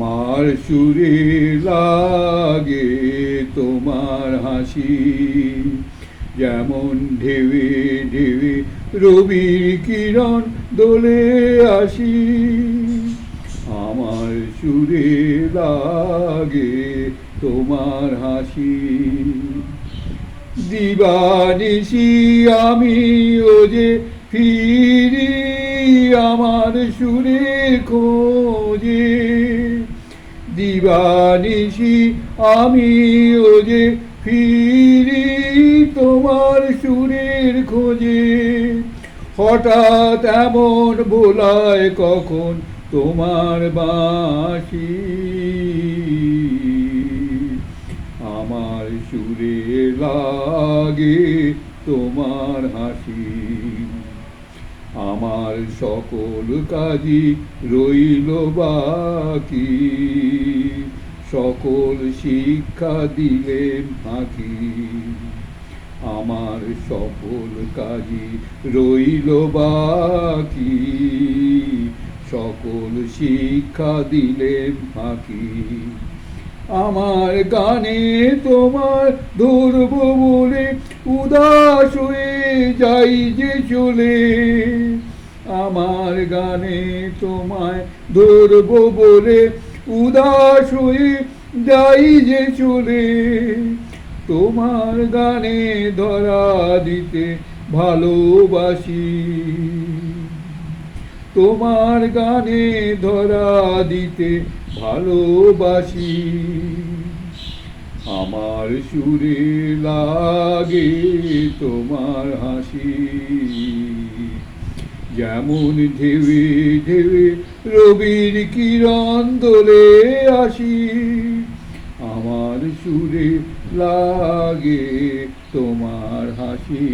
আমার সুরে লাগে তোমার হাসি। যেমন ঢেবে ঢেবে রবির কিরণ দোলে আসি। আমার সুরে লাগে তোমার হাসি। দিবানিশি আমি ও যে ফিরি আমার সুরে খোঁজে। দিবানিশি, আমি ও যে ফিরি তোমার সুরের খোঁজে। হঠাৎ এমন বোলায় কখন তোমার বাঁশি? আমার সুরে লাগে তোমার হাসি। আমার সকল কাজই রইল বাকি। সকল শিক্ষা দিলেন ফাঁকি আমার সকল কাজই রইল বাকি। সকল শিক্ষা দিলেন ফাঁকি আমার গানে তোমার ধরব বলে উদাস হয়ে যাই যে চলে আমার গানে তোমায় ধরব বলে উদাস হয়ে যাই যে চলে তোমার গানে ধরা দিতে ভালোবাসি। তোমার গানে ধরা দিতে ভালোবাসি। আমার সুরে লাগে তোমার হাসি। যেমন ঢেবে ঢেবে রবির কিরণ দোলে আসি। আমার সুরে লাগে তোমার হাসি।